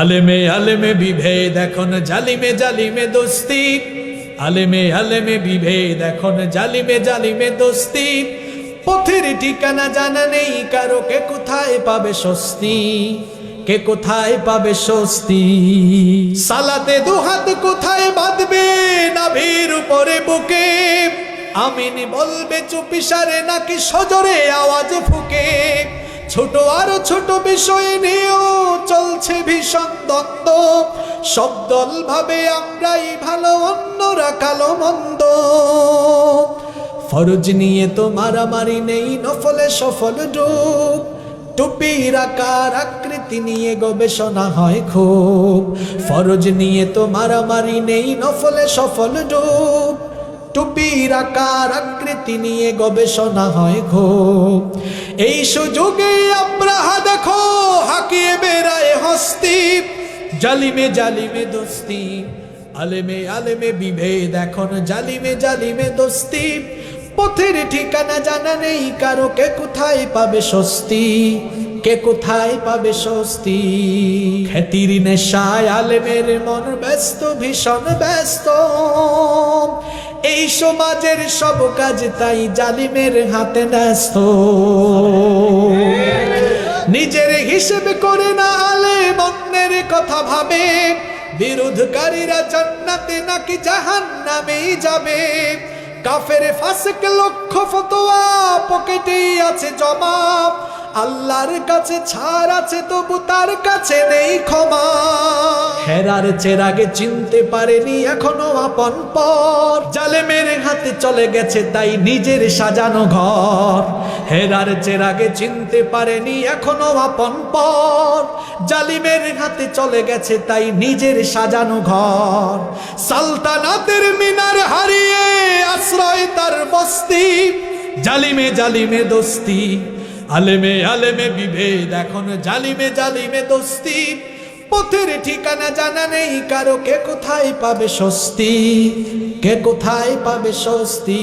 আলেমে আলেমে বিভেদ, এখন জালিমে জালিমে দোস্তি। আলেমে আলেমে বিভেদ, এখন জালিমে জালিমে দোস্তি। পথের ঠিকানা জানা নেই, কারও কে কোথায় পাবে স্বস্তি? কে কোথায় পাবে স্বস্তি? সালাতে দুহাত কোথায় বাঁধবে নাভির উপরে বুকে? আমিন বলবে চুপিসারে নাকি সজরে আওয়াজ ফুকে? ছোট আরও ছোট বিষয় নিয়েও চলছে ভীষণ দ্বন্দ্ব। সব দল ভাবে আমরাই ভালো, অন্যরা কালো, মন্দ। ফরজ নিয়ে তো মারামারি নেই, নফলে সফল ডুব। টুপির আকার, আকৃতি নিয়ে গবেষণা হয় খুব। ফরজ নিয়ে তো মারামারি নেই, নফলে সফল ডুব। টুপির আকার আকৃতি নিয়ে গবেষণা হয় ঘো এই সুযোগে আব্রাহা দেখো হাকিয়ে বেড়ায় হস্তি, জালিমে জালিমে দোস্তি, আলেমে আলেমে বিভেদ, এখন জালিমে জালিমে দোস্তি। পথের ঠিকানা জানা নেই, কারও কে কোথায় পাবে স্বস্তি? কে কোথায় পাবে স্বস্তি? খ্যাতির নেশায় আলেমের মন ব্যস্ত, ভীষণ ব্যস্ত। এই সমাজের সব কাজ তাই জালিমের হাতে ন্যস্ত। নিজের হিসেবে করে না আলে অন্যের কথা ভাবে। বিরোধকারীরা জান্নাতে নাকি জাহান নামেই যাবে। কাফের ফাসেক লক্ষ ফতোয়া পকেটেই আছে জমা আল্লাহর কাছে ছাড় আছে, তবু তার কাছে নেই ক্ষমা। হেরার চেরাগে চিনতে পারেনি এখনও আপন পর। জালেমের হাতে চলে গেছে, তাই নিজের সাজানো ঘর। হেরার চেরাগে চিনতে পারেনি এখনও আপন পর। জালিমের হাতে চলে গেছে, তাই নিজের সাজানো ঘর। সালতানাতের মিনার হারিয়ে বস্তি, জালিমে জালিমে দোস্তি, আলেমে আলেমে বিভেদ, এখন জালিমে জালিমে দোস্তি, পথের ঠিকানা জানা নেই, কারও কে কোথায় পাবে স্বস্তি, কে কোথায় পাবে স্বস্তি?